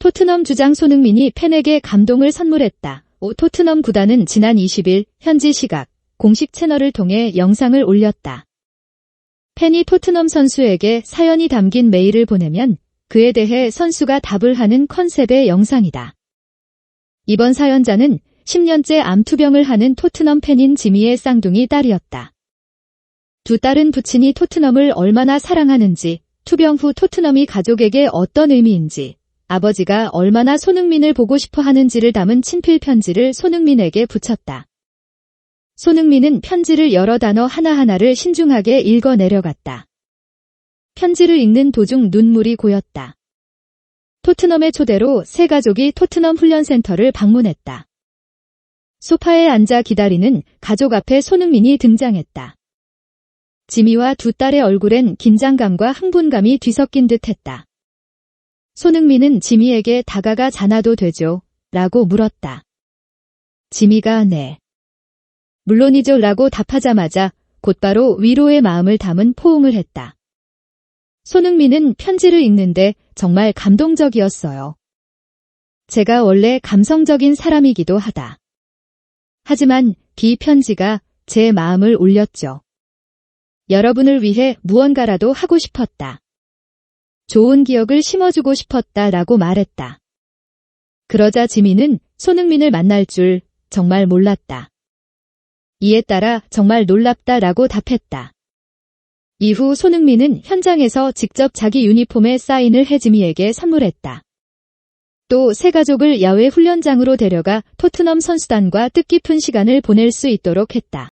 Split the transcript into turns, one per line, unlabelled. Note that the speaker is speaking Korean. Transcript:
토트넘 주장 손흥민이 팬에게 감동을 선물했다. 오, 토트넘 구단은 지난 20일 현지 시각 공식 채널을 통해 영상을 올렸다. 팬이 토트넘 선수에게 사연이 담긴 메일을 보내면 그에 대해 선수가 답을 하는 컨셉의 영상이다. 이번 사연자는 10년째 암투병을 하는 토트넘 팬인 지미의 쌍둥이 딸이었다. 두 딸은 부친이 토트넘을 얼마나 사랑하는지, 투병 후 토트넘이 가족에게 어떤 의미인지, 아버지가 얼마나 손흥민을 보고 싶어 하는지를 담은 친필 편지를 손흥민에게 붙였다. 손흥민은 편지를 여러 단어 하나하나를 신중하게 읽어 내려갔다. 편지를 읽는 도중 눈물이 고였다. 토트넘의 초대로 세 가족이 토트넘 훈련센터를 방문했다. 소파에 앉아 기다리는 가족 앞에 손흥민이 등장했다. 지미와 두 딸의 얼굴엔 긴장감과 흥분감이 뒤섞인 듯 했다. 손흥민은 지미에게 다가가 자나도 되죠? 라고 물었다. 지미가 네. 물론이죠 라고 답하자마자 곧바로 위로의 마음을 담은 포옹을 했다. 손흥민은 편지를 읽는데 정말 감동적이었어요. 제가 원래 감성적인 사람이기도 하다. 하지만 비 편지가 제 마음을 울렸죠. 여러분을 위해 무언가라도 하고 싶었다. 좋은 기억을 심어주고 싶었다 라고 말했다. 그러자 지민은 손흥민을 만날 줄 정말 몰랐다. 이에 따라 정말 놀랍다 라고 답했다. 이후 손흥민은 현장에서 직접 자기 유니폼에 사인을 해지미에게 선물했다. 또새 가족을 야외 훈련장으로 데려가 토트넘 선수단과 뜻깊은 시간을 보낼 수 있도록 했다.